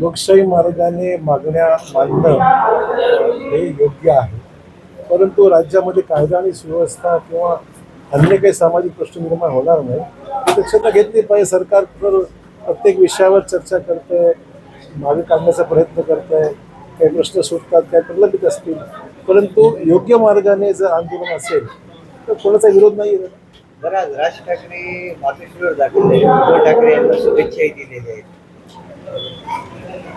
लोकशाही मार्गाने मागण्या मांडणं हे योग्य आहे. परंतु राज्यामध्ये कायदा आणि सुव्यवस्था किंवा अन्य काही सामाजिक प्रश्न निर्माण होणार नाही दक्षता घेतली पाहिजे. सरकार तर प्रत्येक विषयावर चर्चा करतंय मागे काढण्याचा प्रयत्न करत आहे काही प्रश्न सुटतात काही प्रलंबित असतील. परंतु योग्य मार्गाने जर आंदोलन असेल तर कोणाचा विरोध नाही बरं राज ठाकरे मातेश्वर दाखल उद्धव ठाकरे यांना शुभेच्छाही दिलेल्या आहेत.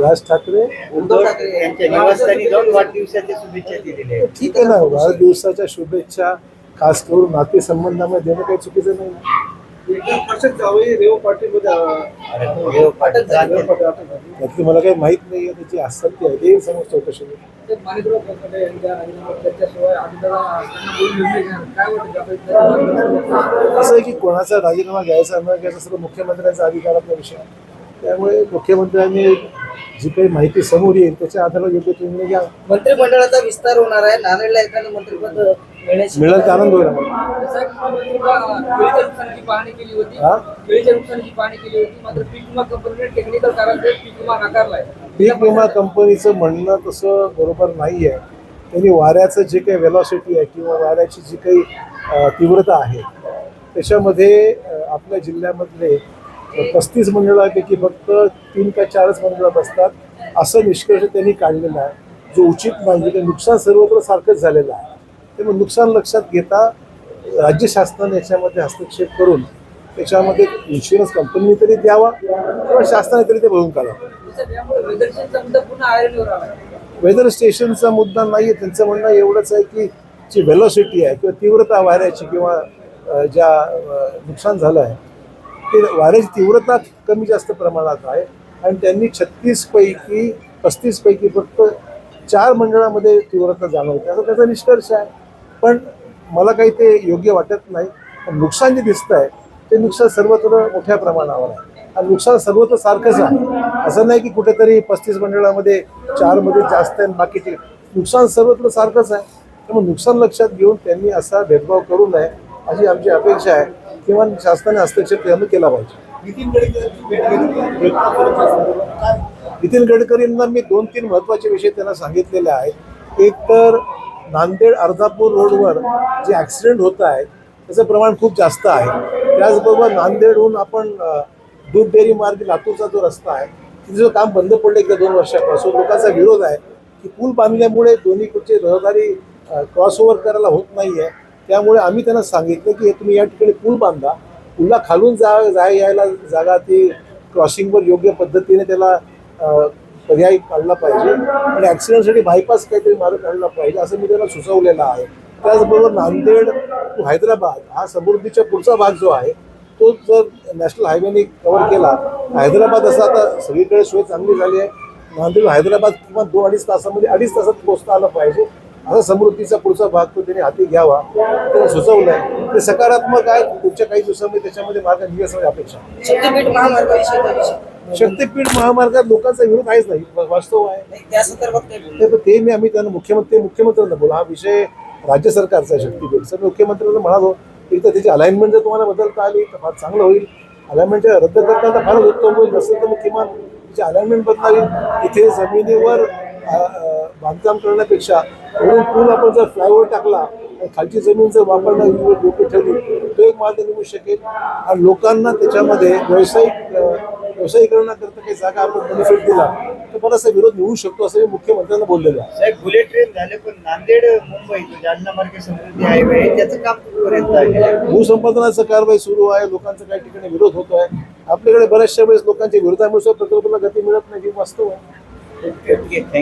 राज ठाकरे उद्धव ठाकरे यांच्या निवासस्थानी जाऊन वाढदिवसाच्या शुभेच्छा दिलेल्या आहेत. ठीक आहे ना वाढदिवसाच्या शुभेच्छा खास करून नातेसंबंधामध्ये देणं काही चुकीचं नाही जावई रेव अरे, पाटील. त्यातली मला काही माहीत नाही आहे त्याची असेल ती आहे ते समज चौकशी. माणिकराव कोकाटे यांच्या राजीनामा त्याच्याशिवाय अजितदादा त्यांना बोलून निर्णय घेणार काय वाटतं असं आहे की कोणाचा राजीनामा घ्यायचा न घ्यायचा सर्व मुख्यमंत्र्यांचा अधिकारातला विषय आहे. त्यामुळे मुख्यमंत्र्यांनी जी काही माहिती समोर येईल त्याच्या आधारावर योग्य तो निर्णय घ्या मंत्रिमंडळाचा विस्तार होणार आहे नांदेडला एखादं मंत्रिपद मिळण्याची मिळेल तर आनंद होईल आम्हाला. केळीच्या नुकसानीची पाहणी केली होती हा? केळीच्या नुकसानीची पाहणी केली होती मात्र पीक विमा कंपनीने टेक्निकल कारणाने पीक विमा नाकारलाय पीक विमा कंपनीचं म्हणणं तसं बरोबर नाही आहे त्यांनी वाऱ्याचं जे काही वेलॉसिटी आहे किंवा वाऱ्याची जी काही अ, तीव्रता आहे त्याच्यामध्ये अ, आपल्या जिल्ह्यामधले पस्तीस मंडळापैकी फक्त तीन का चारच मंडळं बसतात. असं निष्कर्ष त्यांनी काढलेला आहे. जो उचित नाही की नुकसान सर्वत्र सारखंच झालेलं आहे. त्यामुळे नुकसान लक्षात घेता राज्य शासनाने याच्यामध्ये हस्तक्षेप करून त्याच्यामध्ये इन्शुरन्स कंपनीने तरी द्यावा किंवा शासनाने तरी ते भरून काढावं. वेदर स्टेशनचा मुद्दा नाही आहे त्यांचं म्हणणं एवढंच आहे की जी व्हेलॉसिटी आहे किंवा तीव्रता वाऱ्याची किंवा ज्या नुकसान झालं आहे ते वाऱ्याची तीव्रता कमी जास्त प्रमाणात आहे. आणि त्यांनी छत्तीसपैकी पस्तीसपैकी फक्त चार मंडळामध्ये तीव्रता जाणवते. असा त्याचा निष्कर्ष आहे. पण मला काही ते योग्य वाटत नाही. पण नुकसान जे दिसतं आहे ते नुकसान सर्वत्र मोठ्या प्रमाणावर आहे. आणि नुकसान सर्वत्र सारखंच आहे. असं नाही की कुठेतरी पस्तीस मंडळामध्ये चारमध्ये जास्त आहे बाकीचे नुकसान सर्वत्र सारखंच आहे. त्यामुळे नुकसान लक्षात घेऊन त्यांनी असा भेदभाव करू नये अशी आमची अपेक्षा आहे. किंवा शासनाने हस्तक्षेप त्यांना केला पाहिजे. नितीन गडकरींना मी दोन तीन महत्त्वाचे विषय त्यांना सांगितलेले आहेत. एक तर नांदेड अर्धापूर रोडवर जे ॲक्सिडेंट होत आहेत त्याचं प्रमाण खूप जास्त आहे. त्याचबरोबर नांदेडहून आपण दूध डेअरी मार्ग लातूरचा जो रस्ता आहे तिचं काम बंद पडलं गेल्या दोन वर्षापासून लोकांचा विरोध आहे की पूल बांधल्यामुळे दोन्हीकडचे रहदारी क्रॉसओव्हर करायला होत नाही आहे त्यामुळे आम्ही त्यांना सांगितलं की हे तुम्ही या ठिकाणी पूल बांधा. पुलला खालून जा जाय यायला जागा ती क्रॉसिंगवर योग्य पद्धतीने त्याला पर्याय काढला पाहिजे. आणि ॲक्सिडेंटसाठी बायपास काहीतरी मार्ग काढला पाहिजे असं मी त्यांना सुचवलेलं आहे. त्याचबरोबर नांदेड टू हैदराबाद हा समृद्धीच्या पुढचा भाग जो आहे तो जर नॅशनल हायवेने कव्हर केला हैदराबाद असं आता सगळीकडे सोय चांगली झाली आहे. नांदेड हैदराबाद किंवा दोन अडीच तासामध्ये अडीच तासात पोहोचता आलं पाहिजे. असा समृद्धीचा पुढचा भाग तो त्यांनी हाती घ्यावा त्याने सुचवलंय ते सकारात्मक आहे पुढच्या काही दिवसामध्ये त्याच्यामध्ये मार्ग निघेल असं अपेक्षा आहे. शक्तीपीठ? शक्तीपीठ महामार्गात लोकांचा विरोध आहेच नाही वास्तव आहे त्या संदर्भात बोलू? ते मी आम्ही त्यांना मुख्यमंत्री मुख्यमंत्र्यांना बोला हा विषय राज्य सरकारचा आहे शक्तीपीठचा मी मुख्यमंत्र्यांना म्हणालो एक तर त्याची अलाइनमेंट जर तुम्हाला बदलता आली तर फार चांगलं होईल अलाइनमेंटच्या रद्द करता तर फारच उत्तम होईल नसेल तर मग किमान तिची अलाइनमेंट बदलावी इथे जमिनीवर बांधकाम करण्यापेक्षा वरून पूल आपण जर फ्लायओव्हर टाकला खालची जमीन जर वापरणं योग्य ठेवली तो एक मार्ग निघू शकेल. आणि लोकांना त्याच्यामध्ये व्यावसायिक व्यावसायीकरणाकरता काही जागा आपण बेनिफिट दिला तर बराचसा विरोध निघू शकतो असं मी मुख्यमंत्र्यांना बोललेलं आहे. साहेब बुलेट ट्रेन झाले पण नांदेड मुंबई जालना मार्ग समृद्धी हायवे त्याचं काम कुठपर्यंत आहे? भूसंपादनाचं कारवाई सुरू आहे लोकांचा काही ठिकाणी विरोध होतो आहे आपल्याकडे बऱ्याचशा वेळेस लोकांच्या विरोधामुळे प्रकल्पाला गती मिळत नाही ही वास्तव आहे. Okay okay thank you